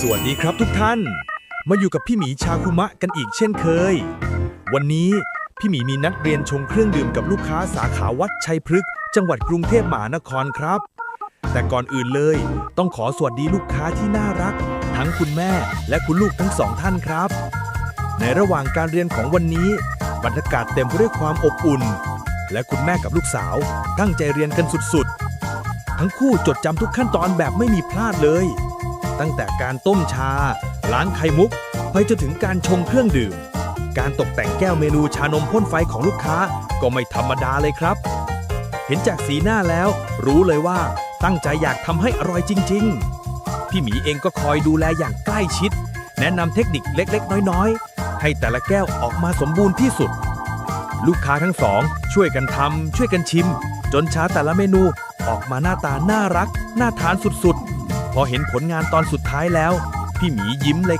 สวัสดีครับทุกท่าน มาอยู่กับพี่หมีชาคุมะกันอีกเช่นเคย วันนี้พี่หมีมีนัดเรียนชงเครื่องดื่มกับลูกค้าสาขาวัดชัยพฤกษ์จังหวัดกรุงเทพมหานครครับ แต่ก่อนอื่นเลย ต้องขอสวัสดีลูกค้าที่น่ารัก ทั้งคุณแม่และคุณลูกทั้งสองท่านครับ ในระหว่างการเรียนของวันนี้ บรรยากาศเต็มไปด้วยความอบอุ่น และคุณแม่กับลูกสาวตั้งใจเรียนกันสุดๆ ทั้งคู่จดจำทุกขั้นตอนแบบไม่มีพลาดเลย ตั้งแต่การต้มชา ล้างไข่มุก ไปจนถึงการชงเครื่องดื่ม การตกแต่งแก้วเมนูชานมพ่นไฟของลูกค้าก็ไม่ธรรมดาเลยครับ เห็นจากสีหน้าแล้ว รู้เลยว่าตั้งใจอยากทำให้อร่อยจริง ๆ พี่หมีเองก็คอยดูแลอย่างใกล้ชิด แนะนำเทคนิคเล็กๆ น้อยๆ ให้แต่ละแก้วออกมาสมบูรณ์ที่สุด ลูกค้าทั้งสอง ช่วยกันทำช่วยกันชิม จนชาแต่ละเมนูออกมาหน้าตาน่ารัก น่าทานสุดๆ พอเห็นผลงานตอนสุดท้ายแล้ว พี่หมียิ้มเลย